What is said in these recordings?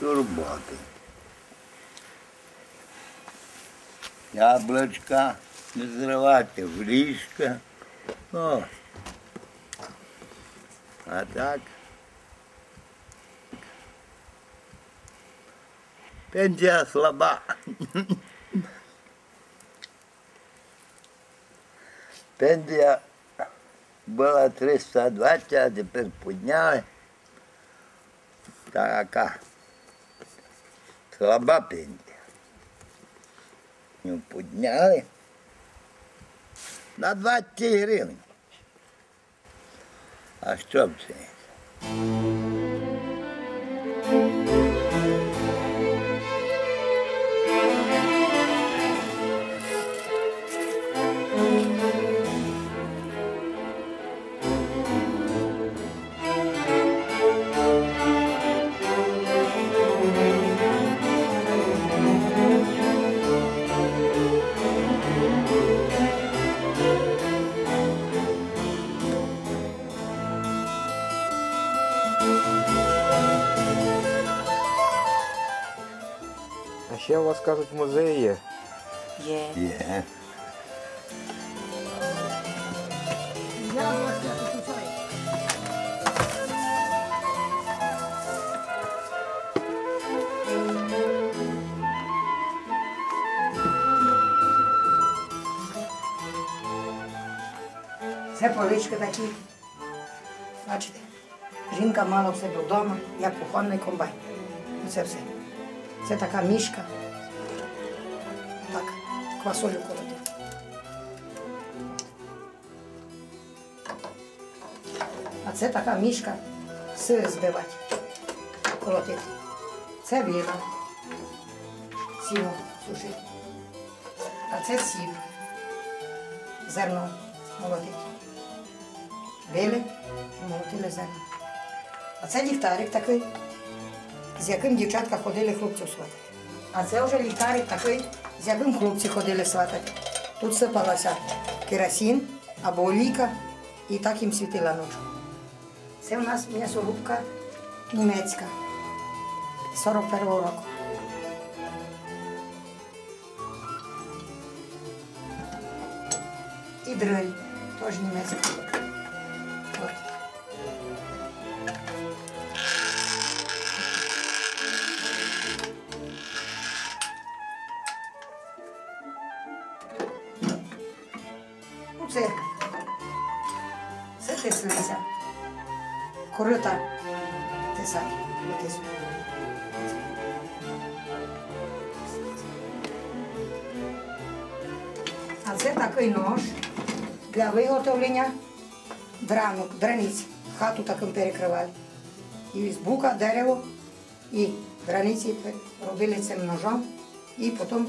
турботи. Яблочка не зривати в ліжка. О. А так. Пенсія слаба. Пенсія була 320, а тепер підняли. Така слаба пенсія. Ну, підняли на 20 гривень. А що б це? Ще у вас кажуть, музей є. Є. Є. Це полички такі. Бачите? Жінка мала в себе вдома, як кухонний комбайн. Оце все. Це така мішка. Квасолю колоти. А це така мішка сир збивати. Колотити. Це віра. Сіно сушити. А це сіп. Зерно молотити. Били, молотили зерно. А це ліхтарик такий, з яким дівчатка ходили хлопців сватати. А це вже ліхтарик такий, з яким хлопці ходили сватати. Тут сипалася керосин або олійка, і так їм світила ночі. Це у нас м'ясорубка німецька 41-го року. І дрель, теж німецька. Це, тисниця. Корита тисать. А це такий нож для виготовлення дранок, драниць. Хату таким перекривали. І з бука, дерево, і драниці робили цим ножом, і потім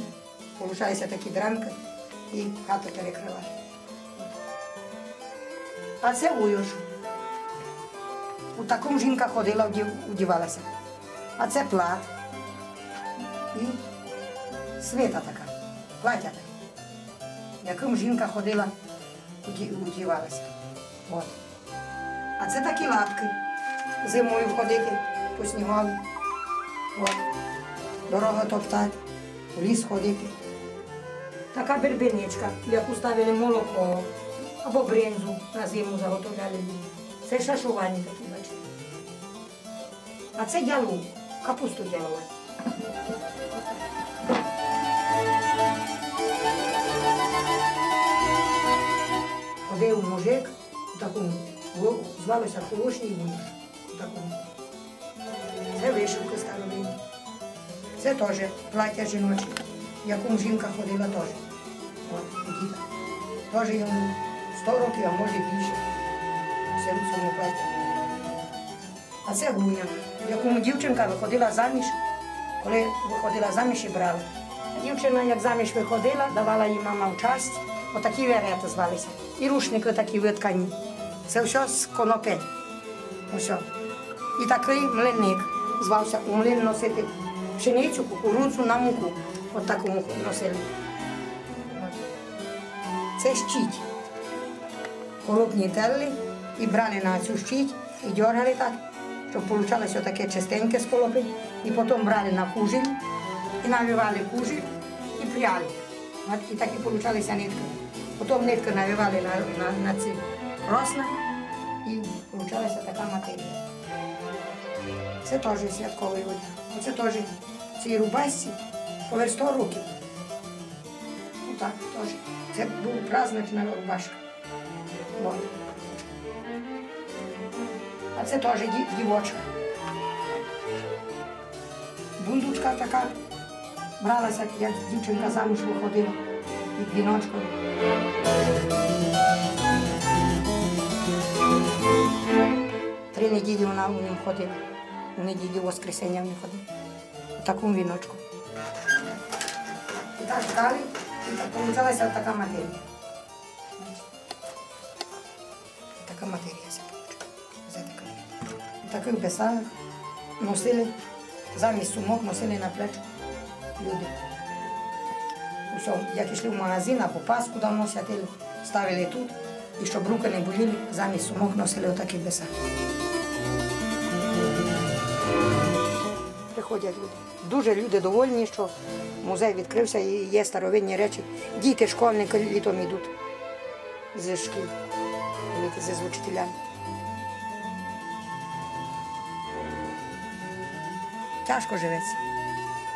виходить такі дранки, і хату перекривали. А це уюш. У такому жінка ходила, вдівалася. А це плат. І світа така, плаття таке яким жінка ходила, уді- удівалася. От. А це такі лапки. Зимою ходити по снігові. От. Дорогу топтати, в ліс ходити. Така бербеничка, в яку ставили молоко або брензу на зиму заготовляли. Це шашувані такі, бачите. А це дялу, капусту дялувати. ходив мужик у такому, звалося Холошній Будеш. У такому. Це вишивки старовинні. Це теж плаття жіноче, в якому жінка ходила теж. От, діда. Теж йому 100 років, а може більше. Це в цьому платі. А це гуня, якому дівчинка виходила заміж, коли виходила заміж і брала. Дівчина, як заміж виходила, давала їй мама в часть, отакі верети звалися. І рушники такі виткані. Це все з конопель. Усе. І такий млинник звався у млин носити пшеницю, кукурудзу на муку. От такому носили. Це щить. Коробні телли і брали на цю щить і дергали так, щоб получалося таке чистеньке з колоби, і потім брали на кужель, і навивали кужель, і пряли. І так і получалися нитки. Потім нитки навивали на, на, на ці росна, і получалася така матерія. Це теж святковий одяг. Оце теж ці рубасці поверх 100 років. Ну так, теж. Це був празднична рубашка. А це теж дівочка. Бундучка така. Бралася, як дівчинка замуж виходила під віночком. Три неділі вона у ньому ходила. У неділю Воскресення в ній ходила. У такому віночку. І так ткали, і так така матерія. Така матерія це. Це така. Таких писали, носили, замість сумок носили на плечі люди. Усьо, як йшли в магазин або паску давно святили, ставили тут, і щоб руки не боліли, замість сумок носили отакі беса. Приходять люди. Дуже люди довольні, що музей відкрився і є старовинні речі. Діти, школьники літом йдуть зі шкіл, зі з учителями. Тяжко живеться.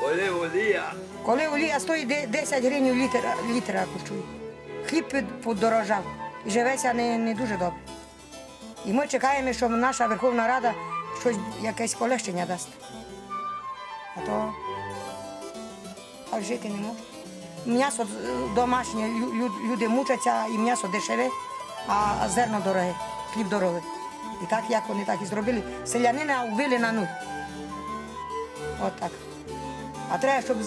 Коли олія, Коли олія стоїть 10 гривень літра, літра коштує. Хліб подорожав. І живеться не, не дуже добре. І ми чекаємо, що наша Верховна Рада щось якесь полегшення дасть. А то так жити не може. М'ясо домашнє, лю- лю- люди мучаться, і м'ясо дешеве, а зерно дороге, хліб дорогий. І так, як вони так і зробили. Селянина вбили на нуль. От так. А треба, щоб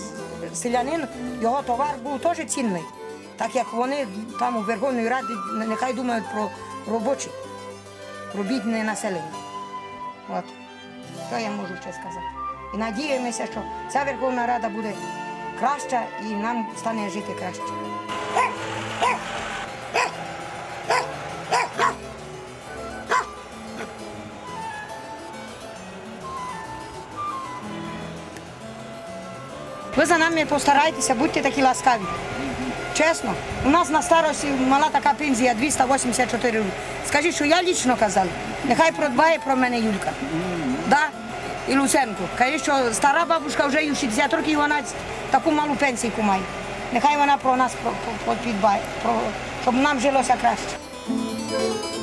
селянин, його товар був теж цінний. Так як вони там у Верховній Раді нехай думають про робочих, про бідне населення. От. То я можу ще сказати. І надіємося, що ця Верховна Рада буде краща і нам стане жити краще. Ви за нами постарайтеся, будьте такі ласкаві. Чесно, у нас на старості мала така пензія 284 рублі. Скажіть, що я лічно казала. Нехай продбає про мене Юлька. Да? І Луценко. Каже, що стара бабушка вже їй 60 років, і вона таку малу пенсійку має. Нехай вона про нас підбає, щоб нам жилося краще.